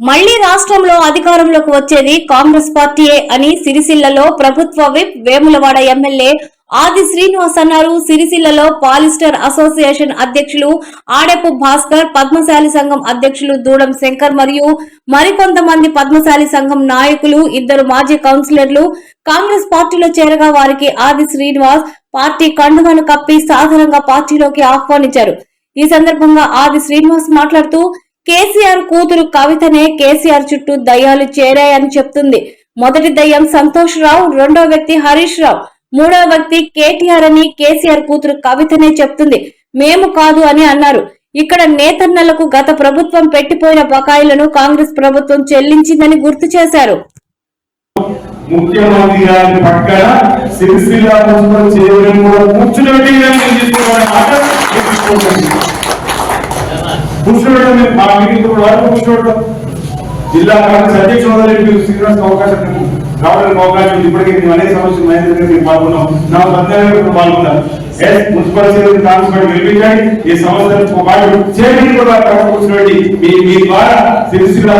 మళ్ళీ రాష్ట్రంలో అధికారంలోకి వచ్చేది కాంగ్రెస్ పార్టీయే అని సిరిసిల్లలో ప్రభుత్వ విప్ వేములవాడ ఎమ్మెల్యే ఆది శ్రీనివాస్ అన్నారు. సిరిసిల్లలో పాలిస్టర్ అసోసియేషన్ అధ్యక్షులు ఆడెపు భాస్కర్ పద్మశాలి సంఘం అధ్యక్షులు దూడం శంకర్ మరియు మరికొంతమంది పద్మశాలి సంఘం నాయకులు ఇద్దరు మాజీ కౌన్సిలర్లు కాంగ్రెస్ పార్టీలో చేరగా వారికి ఆది శ్రీనివాస్ పార్టీ కండువను కప్పి సాధారణంగా పార్టీలోకి ఆహ్వానించారు. ఈ సందర్భంగా ఆది శ్రీనివాస్ మాట్లాడుతూ కేసీఆర్ కూతురు కవితనే కేసీఆర్ చుట్టూ దయ్యాలు చేరాయని చెప్తుంది. మొదటి దయ్యం సంతోష్ రావు రెండో వ్యక్తి హరీష్ రావు మూడో వ్యక్తి కేటీఆర్ అని కేసీఆర్ కూతురు కవితనే చెప్తుంది. మేము కాదు అని అన్నారు. ఇక్కడ నేతన్నలకు గత ప్రభుత్వం పెట్టిపోయిన బకాయిలను కాంగ్రెస్ ప్రభుత్వం చెల్లించిందని గుర్తు చేశారు. ముఖ్యమంత్రి గారి పక్కన సిరిసిల్ల కూర్చోవడం మా మీటింగ్ వరకు కూర్చోవడం జిల్లా కాంగ్రెస్ అధ్యక్షుడు శ్రీనివాస్ అవకాశం రావడానికి అవకాశం ఉంది. ఇప్పటికే మేము అనేక సమస్యలు మహేంద్ర గారు పాల్గొన్నాం. నా పద్నాలుగు పాల్గొన్నాను ఎస్ మున్సిపల్ గెలిపించండి. ఈ సంవత్సరం పాటు కూడా కూర్చోండి మీ మీ ద్వారా సిరిసిల్ల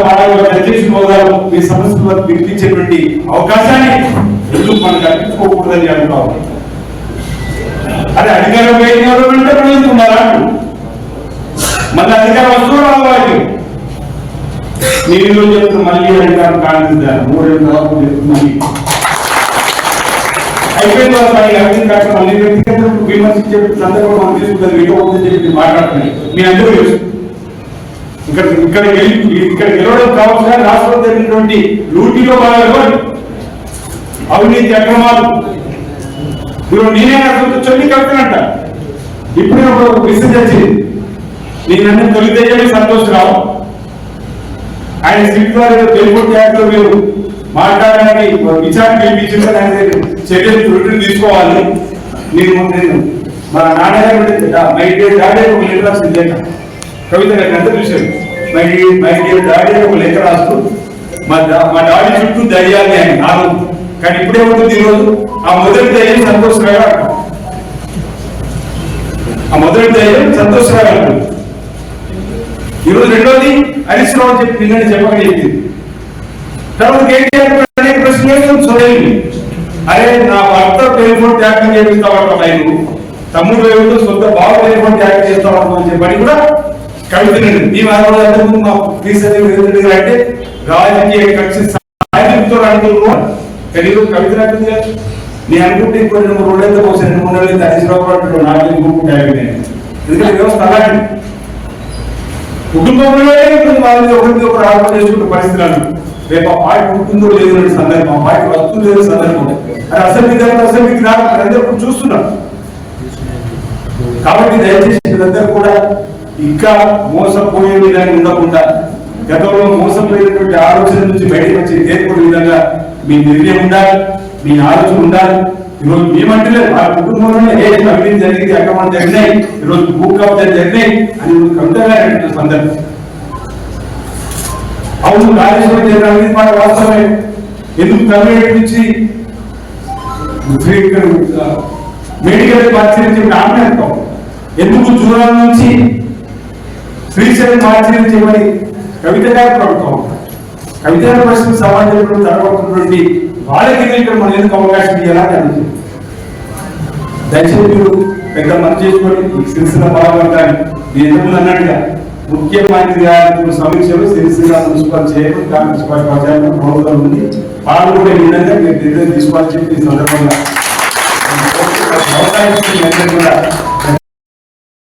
అధ్యక్షుడు హోదాలో మీ సమస్యలు వినిపించేటువంటి అవకాశాన్ని ఎందుకు అదే అధికారం పోయిన వాళ్ళు అంటే ప్రజలున్నారా మళ్ళీ అధికారం వస్తువు రావాలి నేను చెప్తున్నా మళ్ళీ అధికారం కానిస్తారు మూడేళ్ళ తర్వాత చెప్తున్నాను అయిపోయిన తర్వాత మళ్ళీ వ్యక్తిగత విమర్శించే సందర్భం మనం తీసుకుంటుంది చెప్పి మాట్లాడుతున్నాయి. మీ అందరూ తెలుసు. ఇక్కడ ఇక్కడ ఇక్కడ గెలవడం కావాల్సిన రాష్ట్రంలో జరిగినటువంటి లూటీలో భాగంగా అవినీతి అక్రమాలు. ఇప్పుడు నేనే అసలు చొల్లి కలుపుతున్నట్ట ఇప్పుడు ఒక మెసేజ్ వచ్చింది నేనన్నీ తొలితేయని సంతోష్ రావు ఆయన సిట్ ద్వారా తెలుగు మీరు మాట్లాడడానికి విచారణ పిలిపించింది ఆయన చర్యలు చుట్టూ తీసుకోవాలి. నేను నేను మా నాన్నగారు మై డియర్ డాడీ ఒక లేఖ రాసింది లేఖ కవిత గారికి అంతా చూశారు? మై మై డియర్ డాడీ ఒక లేఖ రాస్తూ మా మా డాడీ చుట్టూ దయ్యాలి అని నాకు కానీ ఇప్పుడే ఉంటుంది ఈరోజు ఆ మొదటి దయ్యం సంతోషంగా ఆ మొదటి దయ్యం సంతోషంగా ఉంటుంది ఈరోజు రెండోది హరీష్ రావు చెప్పి నిన్న చెప్పక చెప్పింది తర్వాత కేటీఆర్ చూడండి అరే నా భర్త టెలిఫోన్ ట్యాపింగ్ చేపిస్తావట నేను. తమ్ముడు వేడు సొంత బాబు టెలిఫోన్ ట్యాపింగ్ చేస్తావట అని చెప్పని కూడా కవితనండి మేము ఆ రోజు అంతకు మా తీసేది అంటే రాజకీయ కక్ష సాయంతో కానీ కవిత రాకుండా నేను అనుకుంటే ఇప్పుడు రెండు మూడు రోజులైతే పోసి రెండు మూడు రోజులైతే హరీష్ రావు నాకు గ్రూప్ ఎందుకంటే వ్యవస్థ అలాంటి కుటుంబంలో ఉంటుంది వాళ్ళని ఒకరికి ఒకరు ఆరోపణ చేసుకుంటే పరిస్థితులను రేపు ఆ పార్టీ ఉంటుందో లేదో సందర్భం ఆ పార్టీ వస్తుందో లేదో సందర్భం అది అసెంబ్లీ అసెంబ్లీకి రాదు అందరూ చూస్తున్నాం కాబట్టి దయచేసి మీరందరూ కూడా ఇంకా మోసపోయే విధంగా ఉండకుండా గతంలో మోసపోయినటువంటి ఆలోచన నుంచి బయటకు వచ్చి తేర్పడే విధంగా మీ నిర్ణయం ఉండాలి మీ ఆలోచన ఉండాలి. ఈరోజు మేమంటే ఆ కుటుంబంలోనే ఏ అభివృద్ధి జరిగింది అక్రమం జరిగినాయి ఈరోజు భూ కబ్జాలు జరిగినాయి అని కవితగా అంటున్న సందర్భం అవును రాజేశ్వరం జరిగిన అవినీతి మాట వాస్తవమే. ఎందుకు కమిటీ నుంచి మెడికల్ మార్చి చెప్పిన ఎందుకు జూరాల నుంచి శ్రీశైలం మార్చి చెప్పని కవిత గారు ప్రభుత్వం కవిత గారి ప్రశ్న సమాజంలో జరగబోతున్నటువంటి వాళ్ళకి ఇక్కడ మనం ఎందుకు అవకాశం ఇవ్వాలని అడుగుతుంది. దయచేసి మీరు పెద్ద మంచి చేసుకొని ఈ సిరిసిల్ల బాగుంటాను నేను ఎందుకు అన్నట్టుగా ముఖ్యమంత్రి గారి సమీక్షలు సిరిసిల్ల మున్సిపల్ చేయడం కాంగ్రెస్ పార్టీ ప్రచారం ప్రభుత్వం ఉంది. వాళ్ళు కూడా ఈ విధంగా మీరు నిర్ణయం తీసుకోవాలని చెప్పి ఈ సందర్భంగా.